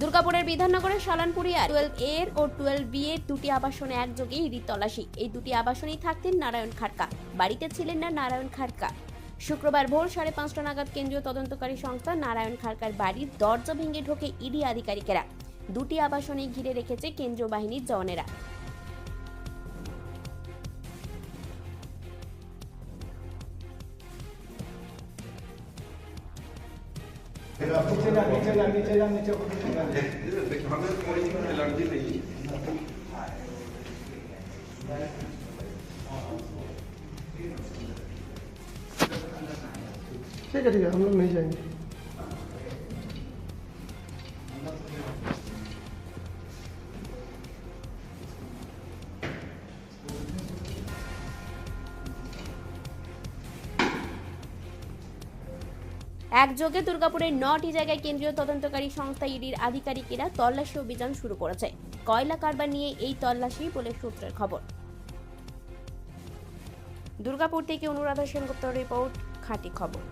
দুর্গাপুরের বিধাননগরের সালানপুরিয়া টুয়েলভ এর ও twelve B এর দুটি আবাসনে একযোগে ইডি তল্লাশি এই দুটি আবাসনেই থাকতেন নারায়ণ খাড়কা বাড়িতে ছিলেন না নারায়ণ খাড়কা শুক্রবার ভোর সাড়ে পাঁচটা নাগাদ কেন্দ্রীয় তদন্তকারী সংস্থা নারায়ণ খাড়কার বাড়ির দরজা ভেঙে ঢোকে ইডি আধিকারিকেরা। দুটি আবাসনে ঘিরে রেখেছে কেন্দ্রীয় বাহিনীর জওয়ানেরা। ठीक है ठीक है हम लोग नहीं जाएंगे একযোগে দুর্গাপুরের নটি জায়গায় কেন্দ্রীয় তদন্তকারী সংস্থা ইডির আধিকারিকেরা তল্লাশি অভিযান শুরু করেছে। কয়লা কারবার নিয়ে এই তল্লাশি বলে সূত্রের খবর। দুর্গাপুর থেকে অনুরাধা সেনগুপ্ত রিপোর্ট, খাঁটি খবর।